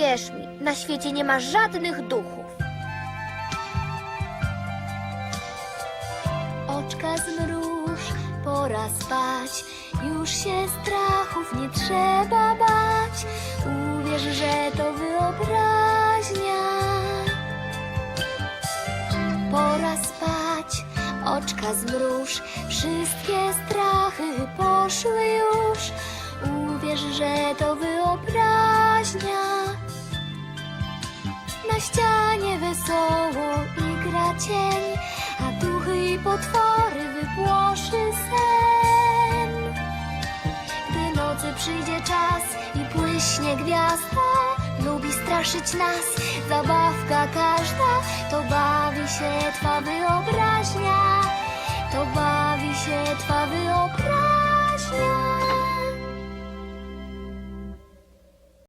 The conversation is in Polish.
Wierz mi, na świecie nie ma żadnych duchów. Oczka zmruż, pora spać. Już się strachów nie trzeba bać. Uwierz, że to wyobraźnia. Pora spać, oczka zmruż. Wszystkie strachy poszły już. Uwierz, że to wyobraźnia. Na ścianie wesoło igra cień, a duchy i potwory wypłoszy sen. Gdy nocy przyjdzie czas i błyśnie gwiazda, lubi straszyć nas zabawka każda. To bawi się twa wyobraźnia.